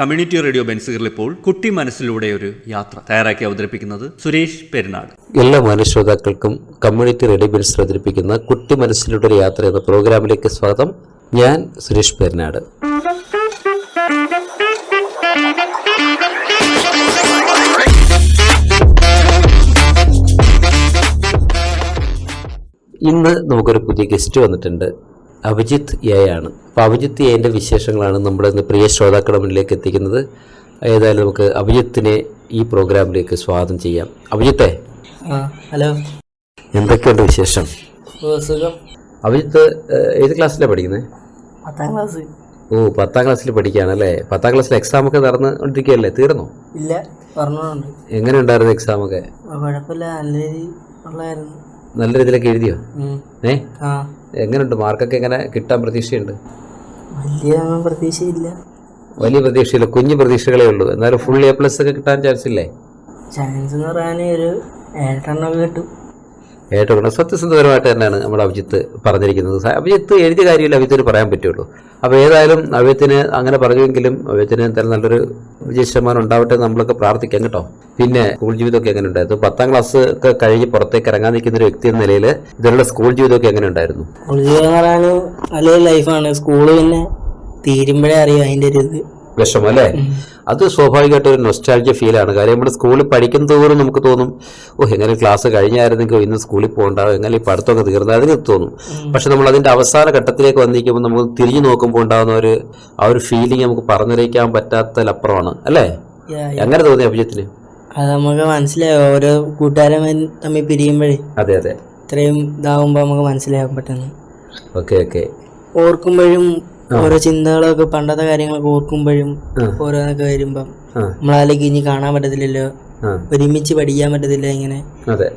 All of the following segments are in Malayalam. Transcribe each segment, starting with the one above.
കമ്മ്യൂണിറ്റി റേഡിയോ ബെൻസുകളിൽ ഇപ്പോൾ കുട്ടി മനസ്സിലൂടെ ഒരു യാത്ര തയ്യാറാക്കി അവതരിപ്പിക്കുന്നത് സുരേഷ് പെരുന്നാട്. എല്ലാ മാനശ്രോതാക്കൾക്കും കമ്മ്യൂണിറ്റി റേഡിയോ ബെൻസ് അവതരിപ്പിക്കുന്ന കുട്ടി മനസ്സിലൂടെ ഒരു യാത്ര എന്ന പ്രോഗ്രാമിലേക്ക് സ്വാഗതം. ഞാൻ സുരേഷ് പെരുന്നാട്. ഇന്ന് നമുക്കൊരു പുതിയ ഗസ്റ്റ് വന്നിട്ടുണ്ട്. അഭിജിത്ത് എ ആണ്. അപ്പോൾ അഭിജിത്ത് എന്റെ വിശേഷങ്ങളാണ് നമ്മുടെ പ്രിയ ശ്രോതാക്കളുടെ മുന്നിലേക്ക് എത്തിക്കുന്നത്. ഏതായാലും നമുക്ക് അഭിജിത്തിനെ ഈ പ്രോഗ്രാമിലേക്ക് സ്വാഗതം ചെയ്യാം. അഭിജിത്തെ. ഹലോ. എന്തൊക്കെയുണ്ട് വിശേഷം? സുഖം. അഭിജിത്ത് ഏത് ക്ലാസ്സിലാണ് പഠിക്കുന്നത് പത്താം ക്ലാസ്. ഓ പത്താം ക്ലാസ്സിൽ പഠിക്കുകയാണ് അല്ലേ? പത്താം ക്ലാസ്സിൽ എക്സാം ഒക്കെ നടന്നുകൊണ്ടിരിക്കുകയല്ലേ? തീർന്നോ? ഇല്ല പറഞ്ഞോണ്ട്. എങ്ങനെ ഉണ്ടായിരുന്നു എക്സാം ഒക്കെ കുഴപ്പമില്ല. നല്ല രീതി ഉള്ളായിരുന്നു നല്ല രീതിയിലൊക്കെ എഴുതിയോ. ഏ? എങ്ങനെയുണ്ട് മാർക്കൊക്കെ എങ്ങനെ കിട്ടാൻ പ്രതീക്ഷയുണ്ട്? വലിയ പ്രതീക്ഷയില്ല. വലിയ പ്രതീക്ഷയില്ല. കുഞ്ഞു പ്രതീക്ഷകളേ ഉള്ളൂ. എന്നാലും ഫുൾ എ പ്ലസ് ഒക്കെ കിട്ടാൻ ചാൻസ് ഇല്ലേ? ചാൻസ് എന്ന് പറയാൻ ഒരു ഏഴെണ്ണം കിട്ടും. ഏറ്റവും സത്യസന്ധപരമായിട്ട് തന്നെയാണ് നമ്മുടെ അഭിജിത്ത് പറഞ്ഞിരിക്കുന്നത്. അഭിജിത്ത് എഴുതിയ കാര്യമില്ല അഭിജിത്തിന് പറയാൻ പറ്റുള്ളൂ. അപ്പോൾ ഏതായാലും അഭിജിത്തിന് അങ്ങനെ പറഞ്ഞുവെങ്കിലും അഭിജിത്തിന് എന്തായാലും നല്ലൊരു വിജയ ശതമാനം ഉണ്ടാവട്ടെ നമ്മളൊക്കെ പ്രാർത്ഥിക്കാം കേട്ടോ. പിന്നെ സ്കൂൾ ജീവിതമൊക്കെ എങ്ങനെ ഉണ്ടായിരുന്നു പത്താം ക്ലാസ് ഒക്കെ കഴിഞ്ഞ് പുറത്തേക്ക് ഇറങ്ങാൻ നിൽക്കുന്ന ഒരു വ്യക്തി എന്ന നിലയിൽ ഇതിലുള്ള സ്കൂൾ ജീവിതമൊക്കെ എങ്ങനെ ഉണ്ടായിരുന്നു സ്കൂൾ ജീവിതം നല്ലൊരു ലൈഫാണ് സ്കൂൾ പിന്നെ തീരുമ്പോഴേ അറിയാം അതിന്റെ ഒരു ഇത്. വിഷമം അല്ലേ അത് സ്വാഭാവികമായിട്ട് ഒരു നൊസ്റ്റാൾജി ഫീൽ ആണ്. കാര്യം നമ്മൾ സ്കൂളിൽ പഠിക്കുന്ന തോറും നമുക്ക് തോന്നും ഓ എങ്ങനെ ക്ലാസ് കഴിഞ്ഞായിരുന്നെങ്കിൽ ഇന്ന് സ്കൂളിൽ പോകണ്ടാവും എങ്ങനെ ഈ പഠിത്തമൊക്കെ തീർന്നായിരുന്നെങ്കിൽ തോന്നും. പക്ഷെ നമ്മൾ അതിന്റെ അവസാന ഘട്ടത്തിലേക്ക് വന്നിരിക്കുമ്പോൾ നമുക്ക് തിരിഞ്ഞു നോക്കുമ്പോൾ ഉണ്ടാകുന്ന ഒരു ആ ഒരു ഫീലിംഗ് നമുക്ക് പറഞ്ഞറിയിക്കാൻ പറ്റാത്തതിലപ്പുറമാണ് അല്ലേ? എങ്ങനെ തോന്നി അഭിജിത്തിന്? അത് നമുക്ക് മനസ്സിലാവും ഓരോ കൂട്ടുകാരൻ തമ്മിൽ പിരിയുമ്പോഴേ അതെ അതെ. ഇത്രയും ഇതാവുമ്പോൾ നമുക്ക് മനസ്സിലാവും പറ്റുന്നു. Okay okay. ഓർക്കുമ്പോഴും ഓരോ ചിന്തകളൊക്കെ പണ്ടത്തെ കാര്യങ്ങളൊക്കെ ഓർക്കുമ്പോഴും ഓരോന്നൊക്കെ വരുമ്പം നമ്മളാലേക്ക് ഇനി കാണാൻ പറ്റത്തില്ലല്ലോ. ഒരുമിച്ച് പഠിക്കാൻ പറ്റത്തില്ല ഇങ്ങനെ. അതെ.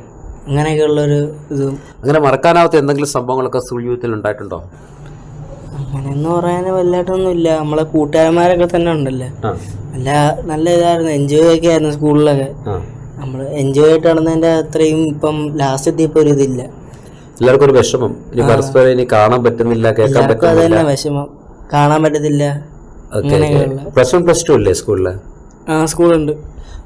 അങ്ങനെയൊക്കെ ഉള്ളൊരു ഇതും. അങ്ങനെ മറക്കാനാവാത്ത എന്തെങ്കിലും സംഭവങ്ങളൊക്കെ സ്കൂൾ ജീവിതത്തിൽ ഉണ്ടായിട്ടുണ്ടോ? അങ്ങനെയെന്ന് പറയാൻ വലുതായിട്ടൊന്നും ഇല്ല നമ്മളെ കൂട്ടുകാരന്മാരൊക്കെ തന്നെ ഉണ്ടല്ലേ. നല്ല നല്ല ഇതായിരുന്നു. എൻജോയ് ഒക്കെ ആയിരുന്നു സ്കൂളിലൊക്കെ നമ്മൾ എൻജോയ് ആയിട്ട് നടന്നതിന്റെ അത്രയും ഇപ്പം ലാസ്റ്റ് എത്തിയപ്പോൾ ഒരു ഇതില്ല. എല്ലാവർക്കും ഒരു വിഷമം. പരസ്പരം ഇനി കാണാൻ പറ്റുന്നില്ല കേൾക്കാൻ പറ്റുന്നില്ല. വിഷമം. കാണാൻ പറ്റത്തില്ല. പ്ലസ് വൺ പ്ലസ് ടു അല്ലേ സ്കൂളിൽ ആ സ്കൂളുണ്ട്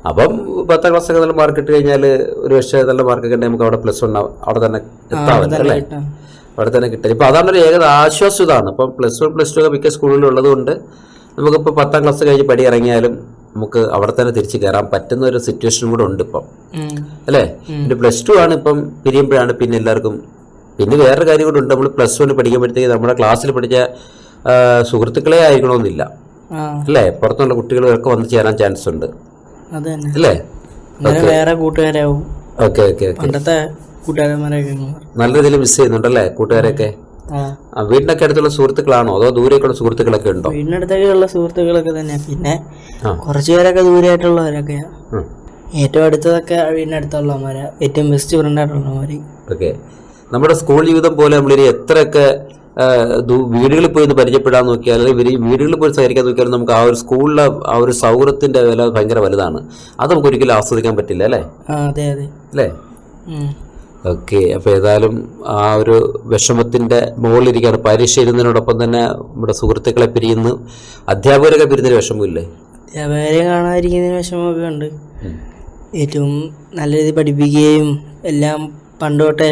അപ്പം പത്താം ക്ലാസ് ഒക്കെ നല്ല മാർക്ക് ഇട്ട് കഴിഞ്ഞാൽ ഒരു പക്ഷേ നല്ല മാർക്ക് ഉണ്ടെങ്കിൽ നമുക്ക് അവിടെ പ്ലസ് വൺ അവിടെ തന്നെ എത്താമല്ലോ അവിടെ തന്നെ കിട്ടും. ഇപ്പം അതാണ് ഒരു ഏക ആശ്വാസം ഇതാണ് ഇപ്പം പ്ലസ് വൺ പ്ലസ് ടു ഒക്കെ മിക്ക സ്കൂളുകളിൽ ഉള്ളത് കൊണ്ട് നമുക്കിപ്പോൾ പത്താം ക്ലാസ് കഴിഞ്ഞ് പടി ഇറങ്ങിയാലും നമുക്ക് അവിടെ തന്നെ തിരിച്ച് കയറാൻ പറ്റുന്ന ഒരു സിറ്റുവേഷൻ കൂടെ ഉണ്ട് ഇപ്പം. അല്ലേ? പിന്നെ പ്ലസ് ടു ആണ് ഇപ്പം പിരിയുമ്പോഴാണ് പിന്നെ എല്ലാവർക്കും പിന്നെ വേറൊരു കാര്യം കൂടെ ഉണ്ട്. നമ്മൾ പ്ലസ് വൺ പഠിക്കുമ്പോഴത്തേക്ക് നമ്മുടെ ക്ലാസ്സിൽ പഠിച്ച സുഹൃത്തുക്കളെ ആയിരിക്കണമെന്നില്ല. അല്ലേ? പുറത്തുള്ള കുട്ടികളൊക്കെ വന്ന് ചേരാൻ ചാൻസ് ഉണ്ട് അല്ലേ? വേറെ കൂട്ടുകാരാവും. Okay okay okay. പണ്ടത്തെ കൂട്ടുകാരന്മാരൊക്കെ അങ്ങ് മാറും. നല്ല രീതിയിൽ മിസ് ചെയ്യുന്നുണ്ടല്ലേ കൂട്ടുകാരൊക്കെ വീടിനൊക്കെ അടുത്തുള്ള സുഹൃത്തുക്കളാണോ? അതോ ദൂരേക്കുള്ള സുഹൃത്തുക്കളൊക്കെ ഉണ്ടോ? വീടിനടുത്തേക്കുള്ള സുഹൃത്തുക്കളൊക്കെ തന്നെ. പിന്നെ കുറച്ചു പേരൊക്കെ ദൂരെയായിട്ടുള്ളവരൊക്കെയാ ഏറ്റവും അടുത്തതൊക്കെ വീടിനടുത്തുള്ളവന്മാരാ. ഏറ്റവും ബെസ്റ്റ് ഫ്രണ്ട് ആയിട്ടുള്ളവര് ഓക്കെ. നമ്മുടെ സ്കൂൾ ജീവിതം പോലെ നമ്മളിനി എത്രയൊക്കെ വീടുകളിൽ പോയി ഒന്ന് പരിചയപ്പെടാൻ നോക്കിയാൽ അല്ലെങ്കിൽ ഇവർ വീടുകളിൽ പോയി സഹകരിക്കാൻ നോക്കിയാലും നമുക്ക് ആ ഒരു സ്കൂളിലെ ആ ഒരു സൗഹൃദത്തിന്റെ വില ഭയങ്കര വലുതാണ്. അത് നമുക്ക് ഒരിക്കലും ആസ്വദിക്കാൻ പറ്റില്ല അല്ലേ? ആ അതെ അതെ. അല്ലേ? ഓക്കെ അപ്പോൾ ഏതായാലും ആ ഒരു വിഷമത്തിന്റെ മുകളിലിരിക്കുകയാണ്. പരീക്ഷ എഴുതുന്നതിനോടൊപ്പം തന്നെ നമ്മുടെ സുഹൃത്തുക്കളെ പിരിയുന്നു. അധ്യാപകരൊക്കെ പിരിയുന്നൊരു വിഷമമില്ലേ? അധ്യാപകരെ കാണാതിരിക്കുന്നതിന് വിഷമമൊക്കെ ഉണ്ട്. ഏറ്റവും നല്ല രീതിയിൽ പഠിപ്പിക്കുകയും എല്ലാം പണ്ട് തൊട്ടേ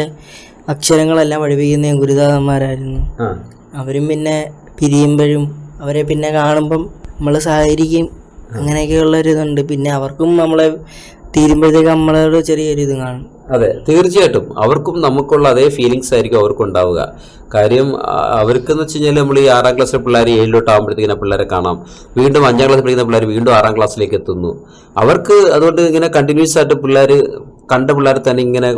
അക്ഷരങ്ങളെല്ലാം പഠിപ്പിക്കുന്ന ഗുരുദാസന്മാരായിരുന്നു. അവരും പിന്നെ പിരിയുമ്പോഴും അവരെ പിന്നെ കാണുമ്പം നമ്മൾ സഹകരിക്കും അങ്ങനെയൊക്കെയുള്ള ഒരു ഇതുണ്ട് പിന്നെ അവർക്കും നമ്മളെ തീരുമ്പോഴത്തേക്ക് നമ്മളോട് ചെറിയൊരു ഇത് കാണും. അതെ തീർച്ചയായിട്ടും. അവർക്കും നമുക്കുള്ള അതേ ഫീലിങ്സ് ആയിരിക്കും അവർക്കും ഉണ്ടാവുക കാര്യം അവർക്ക് എന്ന് വെച്ച് കഴിഞ്ഞാൽ നമ്മൾ ഈ ആറാം ക്ലാസ്സിലെ പിള്ളേർ ഏഴിലോട്ട് ആകുമ്പോഴത്തേക്കിന് പിള്ളേരെ കാണാം. വീണ്ടും അഞ്ചാം ക്ലാസ്സിൽ പഠിക്കുന്ന പിള്ളേർ വീണ്ടും ആറാം ക്ലാസ്സിലേക്ക് എത്തുന്നു. അവർക്ക് അതുകൊണ്ട് ഇങ്ങനെ കണ്ടിന്യൂസ് ആയിട്ട് പിള്ളേർ കണ്ട പിള്ളേരെ തന്നെ ഇങ്ങനെ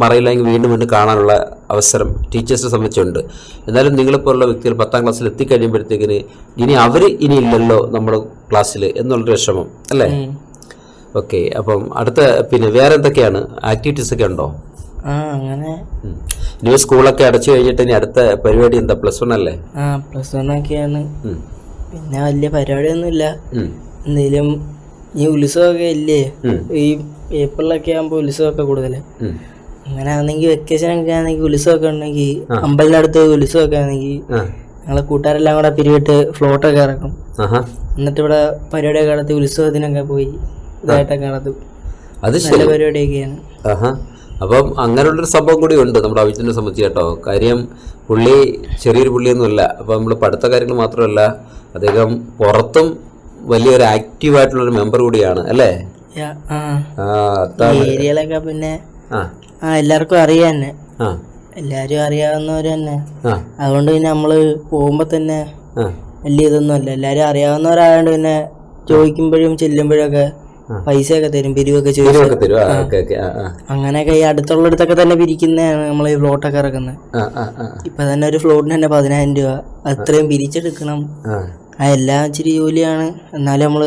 മറയില്ലെങ്കിൽ വീണ്ടും വീണ്ടും കാണാനുള്ള അവസരം ടീച്ചേഴ്സിനെ സംബന്ധിച്ചുണ്ട്. എന്നാലും നിങ്ങളെപ്പോലുള്ള വ്യക്തികൾ പത്താം ക്ലാസ്സിൽ എത്തിക്കഴിയുമ്പോഴത്തേക്കിന് ഇനി അവർ ഇനി ഇല്ലല്ലോ നമ്മുടെ ക്ലാസ്സിൽ എന്നുള്ളൊരു വിഷമം അല്ലേ. ഓക്കെ അപ്പം അടുത്ത പിന്നെ വേറെ എന്തൊക്കെയാണ് ആക്ടിവിറ്റീസ് ഒക്കെ ഉണ്ടോ അങ്ങനെ. ഇനി സ്കൂളൊക്കെ അടച്ചു കഴിഞ്ഞിട്ട് ഇനി അടുത്ത പരിപാടി എന്താ? പ്ലസ് വൺ അല്ലേ? പ്ലസ് വൺ ഒക്കെയാണ്. പിന്നെ വലിയ പരിപാടിയൊന്നും ഇല്ല എന്തെങ്കിലും ഈ ഉത്സവമൊക്കെ ഇല്ലേ. ഈ ഏപ്രിലൊക്കെ ആകുമ്പോൾ ഉത്സവമൊക്കെ കൂടുതൽ. അങ്ങനെ ആണെങ്കിൽ വെക്കേഷൻ ഒക്കെ ആണെങ്കിൽ ഉത്സവമൊക്കെ ഉണ്ടെങ്കിൽ അമ്പലത്തിന്റെ അടുത്ത് ഉത്സവമൊക്കെ ആണെങ്കിൽ ഞങ്ങളെ കൂട്ടുകാരെല്ലാം കൂടെ പിരിവിട്ട് ഫ്ലോട്ടൊക്കെ ഇറക്കും. എന്നിട്ട് ഇവിടെ പരിപാടിയൊക്കെ നടത്തി ഉത്സവത്തിനൊക്കെ പോയി ഇതായിട്ടൊക്കെ നടത്തും. അത് നല്ല പരിപാടിയൊക്കെയാണ്. അപ്പം അങ്ങനെയുള്ളൊരു സംഭവം കൂടി ഉണ്ട് നമ്മുടെ അഭിജിത്തിനെ സംബന്ധിച്ച് കേട്ടോ. കാര്യം പുള്ളി ചെറിയൊരു പുള്ളിയൊന്നുമല്ല. അപ്പം നമ്മൾ പഠിത്ത കാര്യങ്ങൾ മാത്രമല്ല അദ്ദേഹം പുറത്തും വലിയൊരു ആക്റ്റീവായിട്ടുള്ളൊരു മെമ്പർ കൂടിയാണ് അല്ലേ? ഏരിയയിലൊക്കെ പിന്നെ ആ. എല്ലാവർക്കും അറിയാം തന്നെ എല്ലാരും അറിയാവുന്നവര് തന്നെ. അതുകൊണ്ട് പിന്നെ നമ്മൾ പോകുമ്പോ തന്നെ വലിയ ഇതൊന്നും അല്ല. എല്ലാരും അറിയാവുന്നവരായോണ്ട് പിന്നെ ചോദിക്കുമ്പോഴും ചെല്ലുമ്പോഴൊക്കെ ഒക്കെ തരും പിരിവൊക്കെ ചോദിച്ചു. അങ്ങനെയൊക്കെ ഈ അടുത്തുള്ളിടത്തൊക്കെ തന്നെ പിരിക്കുന്നതാണ് നമ്മൾ ഈ ഫ്ലോട്ടൊക്കെ ഇറക്കുന്നത്. ഇപ്പൊ തന്നെ ഒരു ഫ്ലോട്ടിന് തന്നെ പതിനായിരം രൂപ. അത്രയും പിരിച്ചെടുക്കണം. ആ. എല്ലാം ഇച്ചിരി ജോലിയാണ്. എന്നാലും നമ്മൾ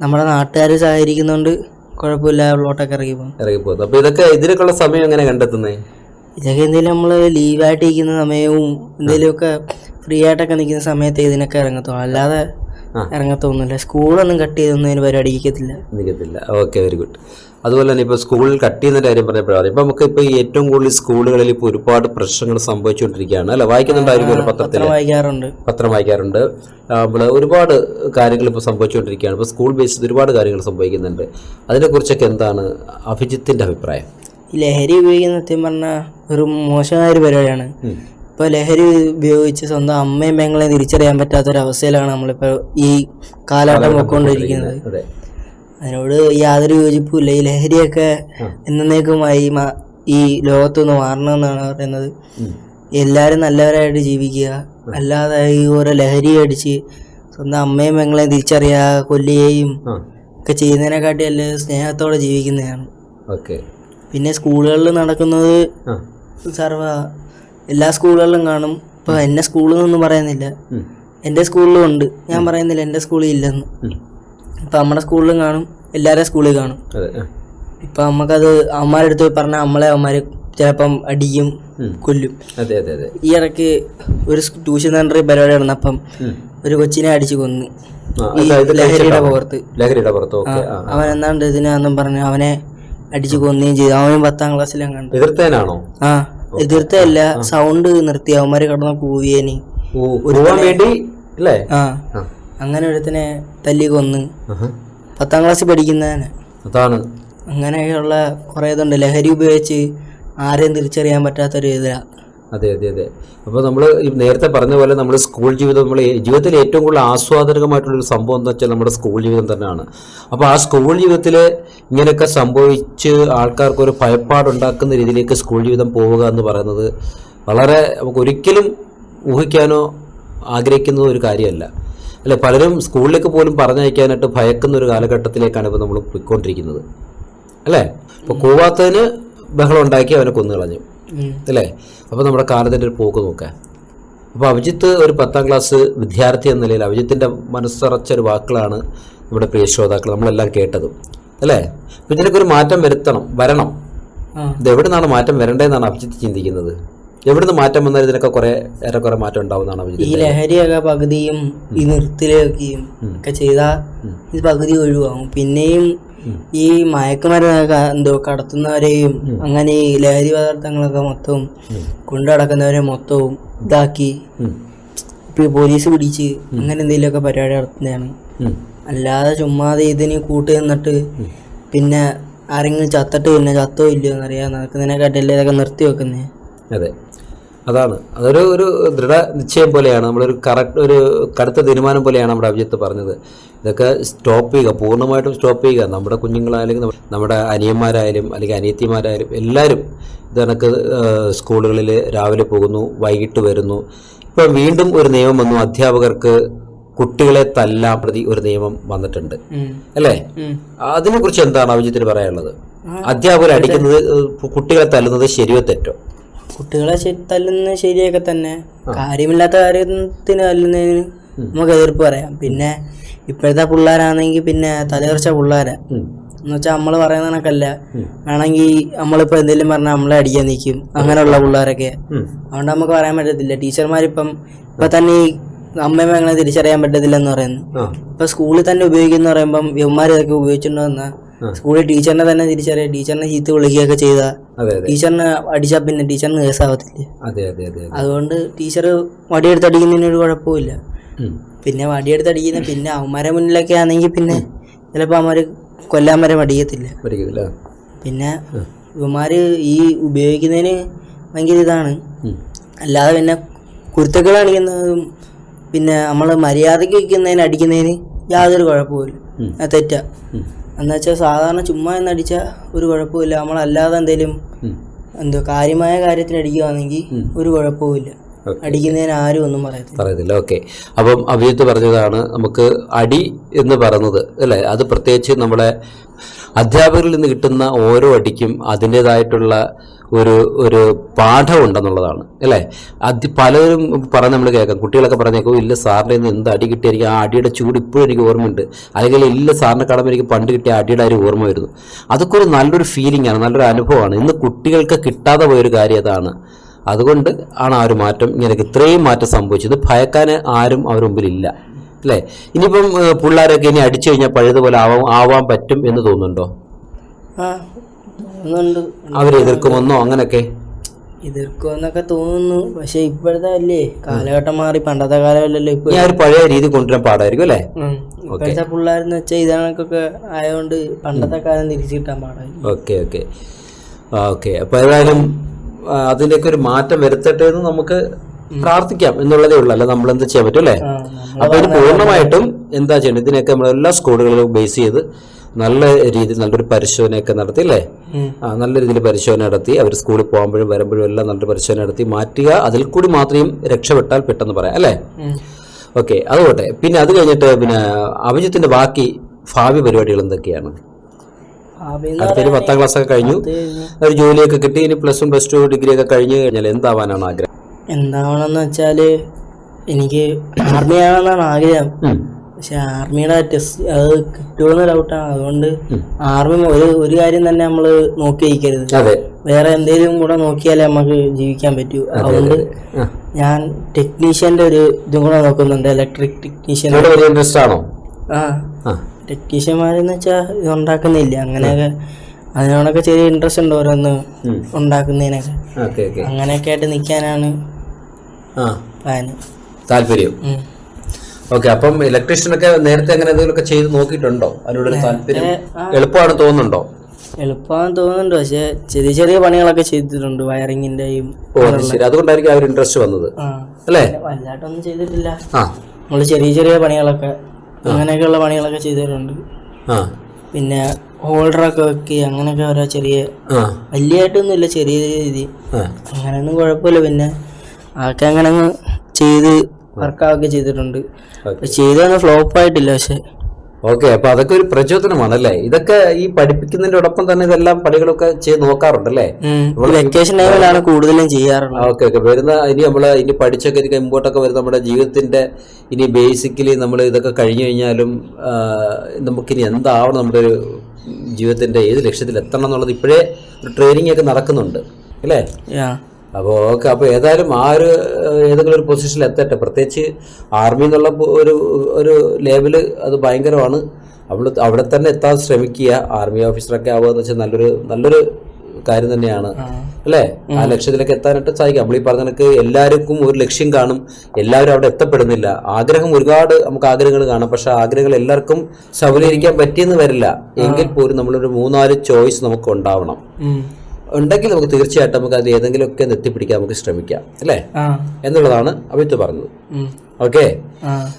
നമ്മുടെ നാട്ടുകാർ സഹകരിക്കുന്നോണ്ട് കുഴപ്പമില്ല ഫ്ലോട്ടൊക്കെ ഇറങ്ങി പോകും ഇറങ്ങിപ്പോകുന്നു അപ്പൊ ഇതൊക്കെ ഇതിനൊക്കെയുള്ള സമയം എങ്ങനെ കണ്ടെത്തുന്നേ? ഇതൊക്കെ എന്തെങ്കിലും നമ്മൾ ലീവായിട്ട് ഇരിക്കുന്ന സമയവും എന്തെങ്കിലുമൊക്കെ ഫ്രീ ആയിട്ടൊക്കെ നിൽക്കുന്ന സമയത്ത് ഇതിനൊക്കെ ഇറങ്ങത്തുള്ളൂ. അല്ലാതെ. ഇറങ്ങത്തൊന്നുമില്ല. സ്കൂളൊന്നും കട്ട് ചെയ്തൊന്നും അതിന് പരിപാടി ഇരിക്കത്തില്ല നിൽക്കത്തില്ല ഓക്കെ വെരി ഗുഡ് അതുപോലെ തന്നെ ഇപ്പോൾ സ്കൂളിൽ കട്ട് ചെയ്യുന്നതിന്റെ കാര്യം പറഞ്ഞപ്പോഴാണ് ഇപ്പം നമുക്ക് ഇപ്പോൾ ഏറ്റവും കൂടുതൽ സ്കൂളുകളിൽ ഇപ്പോൾ ഒരുപാട് പ്രശ്നങ്ങൾ സംഭവിച്ചുകൊണ്ടിരിക്കുകയാണ്. അല്ലേ വായിക്കുന്നുണ്ടായിരിക്കുമല്ലോ പത്രത്തിൽ വായിക്കാറുണ്ട് പത്രം വായിക്കാറുണ്ട്. നമ്മൾ ഒരുപാട് കാര്യങ്ങൾ ഇപ്പോൾ സംഭവിച്ചുകൊണ്ടിരിക്കുകയാണ്. ഇപ്പോൾ സ്കൂൾ ബേസ്ഡ് ഒരുപാട് കാര്യങ്ങൾ സംഭവിക്കുന്നുണ്ട്. അതിനെക്കുറിച്ചൊക്കെ എന്താണ് അഭിജിത്തിന്റെ അഭിപ്രായം? ലഹരി ഉപയോഗിക്കുന്ന സത്യം പറഞ്ഞാൽ ഒരു മോശമായ ഒരു പരിപാടിയാണ്. ഇപ്പോൾ ലഹരി ഉപയോഗിച്ച് സ്വന്തം അമ്മയും മേങ്ങളെയും തിരിച്ചറിയാൻ പറ്റാത്തൊരവസ്ഥയിലാണ് നമ്മളിപ്പോൾ ഈ കാലഘട്ടം പൊയ്ക്കൊണ്ടിരിക്കുന്നത്. അതിനോട് യാതൊരു യോജിപ്പുമില്ല. ഈ ലഹരിയൊക്കെ എന്നേക്കുമായി ഈ ലോകത്തുനിന്ന് മാറണമെന്നാണ് പറയുന്നത്. എല്ലാവരും നല്ലവരായിട്ട് ജീവിക്കുക. അല്ലാതെ ഈ ഓരോ ലഹരി അടിച്ച് സ്വന്തം അമ്മയും പെങ്ങളെയും തിരിച്ചറിയാതെ കൊല്ലുകയും ഒക്കെ ചെയ്യുന്നതിനെക്കാട്ടി അല്ല സ്നേഹത്തോടെ ജീവിക്കുന്നതാണ്. ഓക്കെ. പിന്നെ സ്കൂളുകളിൽ നടക്കുന്നത് സർവ എല്ലാ സ്കൂളുകളിലും കാണും. ഇപ്പൊ എന്നെ സ്കൂളിൽ നിന്നൊന്നും പറയുന്നില്ല. എന്റെ എന്റെ സ്കൂളിലും ഉണ്ട്. ഞാൻ പറയുന്നില്ല എന്റെ സ്കൂളിൽ ഇല്ലെന്ന്. ഇപ്പൊ നമ്മുടെ സ്കൂളിലും കാണും എല്ലാവരുടെ സ്കൂളിൽ കാണും. ഇപ്പൊ നമുക്കത് അമ്മമാരുടെ അടുത്ത് പോയി പറഞ്ഞാൽ നമ്മളെ അമ്മമാര് ചിലപ്പം അടിയും കൊല്ലും. അതെ അതെ അതെ. ഈ ഇടയ്ക്ക് ഒരു ട്യൂഷൻ സെന്ററിൽ പരിപാടി നടന്നപ്പം ഒരു കൊച്ചിനെ അടിച്ചു കൊന്ന്. ലഹരിയുടെ പുറത്ത്. ലഹരിയുടെ പുറത്ത് അവൻ എന്താണ്ട് ഇതിനാന്നും പറഞ്ഞു അവനെ അടിച്ചു കൊന്നുകയും ചെയ്തു. അവൻ പത്താം ക്ലാസ്സിലും കണ്ടു. എതിർത്തേനാണോ? ആ എതിർത്തല്ല സൗണ്ട് നിർത്തി. അവന്മാര് കടന്ന കൂവിയേനി. പോവാൻ വേണ്ടി അല്ലേ ആ. അങ്ങനെ ഒരുത്തനെ തല്ലി കൊന്ന് പത്താം ക്ലാസ്സിൽ പഠിക്കുന്നതാണ്. അങ്ങനെയുള്ള കുറെ ഇതുണ്ട്. ലഹരി ഉപയോഗിച്ച് ആരെയും തിരിച്ചറിയാൻ പറ്റാത്തൊരു ഇതാ അതെ അതെ അതെ. അപ്പോൾ നമ്മൾ നേരത്തെ പറഞ്ഞ പോലെ നമ്മൾ സ്കൂൾ ജീവിതം നമ്മൾ ജീവിതത്തിൽ ഏറ്റവും കൂടുതൽ ആസ്വാദകമായിട്ടുള്ളൊരു സംഭവം എന്ന് വെച്ചാൽ നമ്മുടെ സ്കൂൾ ജീവിതം തന്നെയാണ്. അപ്പോൾ ആ സ്കൂൾ ജീവിതത്തിൽ ഇങ്ങനെയൊക്കെ സംഭവിച്ച് ആൾക്കാർക്ക് ഒരു ഭയപ്പാടുണ്ടാക്കുന്ന രീതിയിലേക്ക് സ്കൂൾ ജീവിതം പോവുക എന്ന് പറയുന്നത് വളരെ നമുക്ക് ഒരിക്കലും ഊഹിക്കാനോ ആഗ്രഹിക്കുന്ന ഒരു കാര്യമല്ല. അല്ലെ പലരും സ്കൂളിലേക്ക് പോലും പറഞ്ഞയക്കാനായിട്ട് ഭയക്കുന്ന ഒരു കാലഘട്ടത്തിലേക്കാണ് ഇപ്പോൾ നമ്മൾ പോയിക്കൊണ്ടിരിക്കുന്നത്. അല്ലേ? ഇപ്പോൾ കൂവാത്തതിന് ബഹളം ഉണ്ടാക്കി അവനെ കൊന്നു കളഞ്ഞു. അല്ലേ? അപ്പോൾ നമ്മുടെ കാലത്തിന്റെ ഒരു പോക്ക് നോക്കാം. അപ്പോൾ അഭിജിത്ത് ഒരു പത്താം ക്ലാസ് വിദ്യാർത്ഥി എന്ന നിലയിൽ അഭിജിത്തിന്റെ മനസ്സറച്ച ഒരു വാക്കുകളാണ് നമ്മുടെ പ്രിയ ശ്രോതാക്കൾ നമ്മളെല്ലാം കേട്ടത്. അല്ലേ? അപ്പോൾ ഇതിനൊക്കെ ഒരു മാറ്റം വരുത്തണം വരണം. ഇതെവിടെ നിന്നാണ് മാറ്റം വരേണ്ടതെന്നാണ് അഭിജിത്ത് ചിന്തിക്കുന്നത്? എവിടെ നിന്ന് മാറ്റം വന്നാൽ ഇതിനൊക്കെ കുറെ ഏറെക്കുറെ മാറ്റം ഉണ്ടാവുന്നതാണ് ഈ ലഹരിയൊക്കെ പകുതിയും ഈ നിർത്തിലൊക്കെയും ഒക്കെ ചെയ്താൽ ഇത് പകുതി ഒഴിവാകും. പിന്നെയും ഈ മയക്കുമരുന്നൊക്കെ എന്തോ കടത്തുന്നവരെയും അങ്ങനെ ഈ ലഹരി പദാർത്ഥങ്ങളൊക്കെ മൊത്തവും കൊണ്ടുനടക്കുന്നവരെ മൊത്തവും ഇതാക്കി പോലീസ് പിടിച്ച് അങ്ങനെ എന്തെങ്കിലുമൊക്കെ പരിപാടി നടത്തുന്നതാണ്. അല്ലാതെ ചുമ്മാതെ ഇതിന് കൂട്ടി നിന്നിട്ട് പിന്നെ ആരെങ്കിലും ചത്തിട്ട് പിന്നെ ചത്തോ ഇല്ലയോ എന്നറിയാൻ നടക്കുന്നതിനെക്കാട്ടല്ലേ ഇതൊക്കെ നിർത്തി വെക്കുന്നേ. അതെ. അതാണ്. അതൊരു ഒരു ദൃഢ നിശ്ചയം പോലെയാണ്. നമ്മളൊരു കറക്റ്റ് ഒരു കടുത്ത തീരുമാനം പോലെയാണ് നമ്മുടെ അഭിജിത്ത് പറഞ്ഞത്. ഇതൊക്കെ സ്റ്റോപ്പ് ചെയ്യുക പൂർണമായിട്ടും സ്റ്റോപ്പ് ചെയ്യുക. നമ്മുടെ കുഞ്ഞുങ്ങളായാലും നമ്മുടെ അനിയന്മാരായാലും അല്ലെങ്കിൽ അനിയത്തിമാരായാലും എല്ലാവരും ഇത് കണക്ക് സ്കൂളുകളിൽ രാവിലെ പോകുന്നു വൈകിട്ട് വരുന്നു. ഇപ്പം വീണ്ടും ഒരു നിയമം വന്നു. അധ്യാപകർക്ക് കുട്ടികളെ തല്ലാൻ പ്രതി ഒരു നിയമം വന്നിട്ടുണ്ട്. അല്ലേ? അതിനെക്കുറിച്ച് എന്താണ് അഭിജിത്തിന് പറയാനുള്ളത്? അധ്യാപകർ അടിക്കുന്നത് കുട്ടികളെ തല്ലുന്നത് ശരിയോ തെറ്റോ? കുട്ടികളെ തല്ലുന്ന ശരിയൊക്കെ തന്നെ. കാര്യമില്ലാത്ത കാര്യത്തിന് തല്ലുന്നതിന് നമുക്ക് എതിർപ്പ് പറയാം. പിന്നെ ഇപ്പോഴത്തെ പിള്ളേരാണെങ്കിൽ പിന്നെ തലയുറച്ച പിള്ളേരാ. എന്ന് വെച്ചാൽ നമ്മൾ പറയുന്ന കണക്കല്ല. വേണമെങ്കിൽ നമ്മളിപ്പോൾ എന്തെങ്കിലും പറഞ്ഞാൽ നമ്മളെ അടിക്കാൻ നിൽക്കും അങ്ങനെയുള്ള പിള്ളേരൊക്കെ. അതുകൊണ്ട് നമുക്ക് പറയാൻ പറ്റത്തില്ല. ടീച്ചർമാരിപ്പം ഇപ്പൊ തന്നെ ഈ അമ്മയും അങ്ങനെ തിരിച്ചറിയാൻ പറ്റത്തില്ലെന്ന് പറയുന്നു. ഇപ്പൊ സ്കൂളിൽ തന്നെ ഉപയോഗിക്കുന്ന പറയുമ്പം യവന്മാർ ഇതൊക്കെ ഉപയോഗിച്ചിട്ടുണ്ടോ എന്നാ സ്കൂളിൽ ടീച്ചറിനെ തന്നെ തിരിച്ചറിയ. ടീച്ചറിനെ ചീത്ത വിളിക്കുകയൊക്കെ ചെയ്ത. ടീച്ചറിനെ അടിച്ചാൽ പിന്നെ ടീച്ചറിന് കേസാവത്തില്ല. അതെ അതെ അതെ അതെ. അതുകൊണ്ട് ടീച്ചർ വടിയെടുത്ത് അടിക്കുന്നതിന് ഒരു കുഴപ്പമില്ല. പിന്നെ വടിയെടുത്ത് അടിക്കുന്ന പിന്നെ അവന്മാരെ മുന്നിലൊക്കെ ആണെങ്കിൽ പിന്നെ ചിലപ്പോൾ അവന്മാർ കൊല്ലാൻ വരെ പഠിക്കുന്നില്ല പിന്നെ ഇവന്മാർ ഈ ഉപയോഗിക്കുന്നതിന് ഭയങ്കര ഇതാണ്. അല്ലാതെ പിന്നെ കുരുത്തക്കൾ കാണിക്കുന്നതും പിന്നെ നമ്മൾ മര്യാദയ്ക്ക് വയ്ക്കുന്നതിന് അടിക്കുന്നതിന് യാതൊരു കുഴപ്പമില്ല തെറ്റാ. ഉം. എന്നുവെച്ചാൽ സാധാരണ ചുമ്മാ എന്ന് അടിച്ചാൽ ഒരു കുഴപ്പമില്ല നമ്മളല്ലാതെ എന്തെങ്കിലും. എന്തോ കാര്യമായ കാര്യത്തിന് അടിക്കുകയാണെങ്കിൽ ഒരു കുഴപ്പമില്ല. അടിക്കുന്നതിന് ആരും ഒന്നും പറയത്തില്ല പറയത്തില്ല ഓക്കെ അപ്പം അഭിജിത്ത് പറഞ്ഞതാണ് നമുക്ക് അടി എന്ന് പറയുന്നത് അല്ലേ അത് പ്രത്യേകിച്ച് നമ്മളെ അധ്യാപകരിൽ നിന്ന് കിട്ടുന്ന ഓരോ അടിക്കും അതിന്റെതായിട്ടുള്ള ഒരു ഒരു പാഠമുണ്ടെന്നുള്ളതാണ് അല്ലേ? അത് പലരും പറഞ്ഞ് നമ്മൾ കേൾക്കാം. കുട്ടികളൊക്കെ പറഞ്ഞേക്കും ഇല്ല സാറിന്റെ നിന്ന് എന്ത് അടി കിട്ടിയായിരിക്കും ആ അടിയുടെ ചൂട് ഇപ്പോഴും എനിക്ക് ഓർമ്മയുണ്ട്. അല്ലെങ്കിൽ ഇല്ല സാറിനെ കടമ എനിക്ക് പണ്ട് കിട്ടിയ അടിയുടെ ഒരു ഓർമ്മ വരുന്നു. അതൊക്കെ ഒരു നല്ലൊരു ഫീലിംഗ് ആണ് നല്ലൊരു അനുഭവമാണ്. ഇന്ന് കുട്ടികൾക്ക് കിട്ടാതെ പോയൊരു കാര്യം അതാണ്. അതുകൊണ്ട് ആണ് ആ ഒരു മാറ്റം ഇങ്ങനെ ഇത്രയും മാറ്റം സംഭവിച്ചത്. ഭയക്കാൻ ആരും അവർ മുമ്പിലില്ല അല്ലേ? ഇനിയിപ്പം പിള്ളേരൊക്കെ ഇനി അടിച്ചു കഴിഞ്ഞാൽ പഴയതുപോലെ ആവാൻ ആവാൻ പറ്റും എന്ന് തോന്നുന്നുണ്ട്? അവർ എതിർക്കുമെന്നോ അങ്ങനെയൊക്കെ? എതിർക്കുമെന്നൊക്കെ തോന്നുന്നു. പക്ഷെ ഇപ്പോഴത്തെ അല്ലേ? കാലഘട്ടം മാറി. പണ്ടത്തെ കാലമല്ലല്ലോ ഇപ്പൊ. ഞാൻ ഒരു പഴയ രീതി കൊണ്ടുവരാൻ പാടായിരിക്കും അല്ലേ. ഇപ്പോഴത്തെ പിള്ളേരെന്ന് വെച്ചാൽ ഇതാണൊക്കെ ആയതുകൊണ്ട് പണ്ടത്തെ കാലം തിരിച്ചു കിട്ടാൻ പാടായിരിക്കും ഓക്കെ. Okay okay. അപ്പൊ ഏതായാലും അതിന്റെയൊക്കെ ഒരു മാറ്റം വരുത്തട്ടെ എന്ന് നമുക്ക് പ്രാർത്ഥിക്കാം എന്നുള്ളതേ ഉള്ളൂ. അല്ല നമ്മൾ എന്താ ചെയ്യാൻ പറ്റും അല്ലേ? അപ്പൊ ഇത് പൂർണമായിട്ടും എന്താ ചെയ്യണം ഇതിനൊക്കെ നമ്മൾ എല്ലാ സ്കൂളുകളിലും ബേസ് ചെയ്ത് നല്ല രീതിയിൽ നല്ലൊരു പരിശോധനയൊക്കെ നടത്തി അല്ലേ? നല്ല രീതിയിൽ പരിശോധന നടത്തി അവർ സ്കൂളിൽ പോകുമ്പോഴും വരുമ്പോഴും എല്ലാം നല്ലൊരു പരിശോധന നടത്തി മാറ്റുക അതിൽ കൂടി മാത്രം രക്ഷപ്പെട്ടാൽ പെട്ടെന്ന് പറയാം അല്ലേ. ഓക്കെ അതുപോട്ടെ. പിന്നെ അത് കഴിഞ്ഞിട്ട് പിന്നെ അഭിജിത്തിന്റെ ബാക്കി ഭാവി പരിപാടികൾ എന്തൊക്കെയാണ്? അടുത്തൊരു പത്താം ക്ലാസ് ഒക്കെ കഴിഞ്ഞു. ഒരു ജോലിയൊക്കെ കിട്ടി ഇനി plus one plus two degree ഒക്കെ കഴിഞ്ഞ് കഴിഞ്ഞാൽ എന്താവാനാണ് ആഗ്രഹം? എന്താവണമെന്ന് വെച്ചാൽ എനിക്ക് ആർമി ആവാനാണ് ആഗ്രഹം. പക്ഷെ ആർമിയുടെ ടെസ്റ്റ് അത് കിട്ടുമെന്ന് ഡൗട്ടാണ് അതുകൊണ്ട്. ആർമി ഒരു ഒരു കാര്യം തന്നെ നമ്മൾ നോക്കി വയ്ക്കരുത് അതെ. വേറെ എന്തെങ്കിലും കൂടെ നോക്കിയാലേ നമുക്ക് ജീവിക്കാൻ പറ്റൂ. അതുകൊണ്ട് ഞാൻ ടെക്നീഷ്യന്റെ ഒരു ഇതും കൂടെ നോക്കുന്നുണ്ട്. ഇലക്ട്രിക് ടെക്നീഷ്യൻ ഇവിടെ ഇൻട്രസ്റ്റ് ആണോ? ആ. ടെക്നീഷ്യന്മാരെന്ന് വെച്ചാൽ ഇത് ഉണ്ടാക്കുന്നില്ല. അങ്ങനെയൊക്കെ അതിനോടൊക്കെ ചെറിയ ഇൻട്രസ്റ്റ് ഉണ്ട് ഓരോന്ന്. ഉണ്ടാക്കുന്നതിനൊക്കെ. അങ്ങനെയൊക്കെ ആയിട്ട് നിൽക്കാനാണ് പ്ലാന് താല്പര്യം. ഓക്കെ അപ്പം ഇലക്ട്രീഷ്യൻ ഒക്കെ നേരത്തെ അങ്ങനെ എന്തെങ്കിലുമൊക്കെ ചെയ്ത് നോക്കിയിട്ടുണ്ടോ? അതിനോടൊരു താല്പര്യം. എളുപ്പമാണ് തോന്നുന്നുണ്ടോ? എളുപ്പമാണെന്ന് തോന്നുന്നുണ്ട് പക്ഷെ ചെറിയ ചെറിയ പണികളൊക്കെ ചെയ്തിട്ടുണ്ട് വയറിങ്ങിന്റെയും ഓ അത് ശരി. അതുകൊണ്ടായിരിക്കും ആ ഒരു ഇൻട്രസ്റ്റ് വന്നത്. അല്ലേ? വലുതായിട്ടൊന്നും ചെയ്തിട്ടില്ല. ആ. നമ്മൾ ചെറിയ ചെറിയ പണികളൊക്കെ അങ്ങനെയൊക്കെയുള്ള പണികളൊക്കെ ചെയ്തിട്ടുണ്ട്. ആ. പിന്നെ ഹോൾഡറൊക്കെ വെക്കി അങ്ങനെയൊക്കെ ഓരോ ചെറിയ ആ. വലിയതായിട്ടൊന്നുമില്ല ചെറിയ രീതി. അങ്ങനെയൊന്നും കുഴപ്പമില്ല പിന്നെ അതൊക്കെ അങ്ങനെ അങ്ങ് ചെയ്ത് വർക്കാവൊക്കെ ചെയ്തിട്ടുണ്ട്. ചെയ്തത് ഫ്ലോപ്പ് ആയിട്ടില്ല പക്ഷെ. ഓക്കെ അപ്പൊ അതൊക്കെ ഒരു പ്രചോദനമാണല്ലേ? ഇതൊക്കെ ഈ പഠിപ്പിക്കുന്നതിനോടൊപ്പം തന്നെ ഇതെല്ലാം പണികളൊക്കെ ചെയ്ത് നോക്കാറുണ്ടല്ലേ? വെക്കേഷൻ ടൈമിലാണ് കൂടുതലും ചെയ്യാറുള്ളത്. ഓക്കെ ഓക്കെ വരുന്ന ഇനി നമ്മൾ ഇനി പഠിച്ചൊക്കെ ഇനി ഇമ്പോർട്ടൊക്കെ വരുന്ന നമ്മുടെ ജീവിതത്തിന്റെ ഇനി ബേസിക്കലി നമ്മൾ ഇതൊക്കെ കഴിഞ്ഞു കഴിഞ്ഞാലും നമുക്കിനി എന്താവണം നമ്മുടെ ഒരു ജീവിതത്തിന്റെ ഏത് ലക്ഷ്യത്തിൽ എത്തണം എന്നുള്ളത് ഇപ്പോഴേ ട്രെയിനിങ് ഒക്കെ നടക്കുന്നുണ്ട്. അല്ലേ? അപ്പോൾ ഓക്കെ അപ്പോൾ ഏതായാലും ആ ഒരു ഏതെങ്കിലും ഒരു പൊസിഷനിൽ എത്തട്ടെ. പ്രത്യേകിച്ച് ആർമി എന്നുള്ള ഒരു ഒരു ലേബൽ അത് ഭയങ്കരമാണ്. അവിടെ അവിടെ തന്നെ എത്താൻ ശ്രമിക്കുക. ആർമി ഓഫീസറൊക്കെ ആവുക എന്ന് വെച്ചാൽ നല്ലൊരു നല്ലൊരു കാര്യം തന്നെയാണ്. അല്ലേ? ആ ലക്ഷ്യത്തിലേക്ക് എത്താനായിട്ട് സാധിക്കും. നമ്മൾ ഈ പറഞ്ഞ കണക്ക് എല്ലാവർക്കും ഒരു ലക്ഷ്യം കാണും. എല്ലാവരും അവിടെ എത്തപ്പെടുന്നില്ല. ആഗ്രഹം ഒരുപാട് നമുക്ക് ആഗ്രഹങ്ങൾ കാണാം. പക്ഷെ ആഗ്രഹങ്ങൾ എല്ലാവർക്കും സഫലീകരിക്കാൻ പറ്റിയെന്ന് വരില്ല. എങ്കിൽ പോലും നമ്മളൊരു മൂന്നാൽ ചോയ്സ് നമുക്ക് ഉണ്ടാവണം. ഉണ്ടെങ്കിൽ നമുക്ക് തീർച്ചയായിട്ടും നമുക്ക് അത് ഏതെങ്കിലുമൊക്കെ എത്തിപ്പിടിക്കാൻ നമുക്ക് ശ്രമിക്കാം അല്ലേ? എന്നുള്ളതാണ് അഭിത്ത് പറഞ്ഞത്. ഓക്കെ?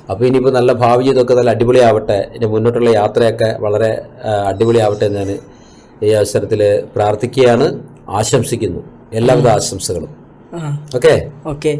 അപ്പൊ ഇനിയിപ്പോ നല്ല ഭാവി ഇതൊക്കെ നല്ല അടിപൊളിയാവട്ടെ ഇനി മുന്നോട്ടുള്ള യാത്രയൊക്കെ വളരെ അടിപൊളിയാവട്ടെ എന്ന് ഞാൻ ഈ അവസരത്തിൽ പ്രാർത്ഥിക്കുകയാണ് ആശംസിക്കുന്നു. എല്ലാവിധ ആശംസകളും. ഓക്കെ? ഓക്കെ.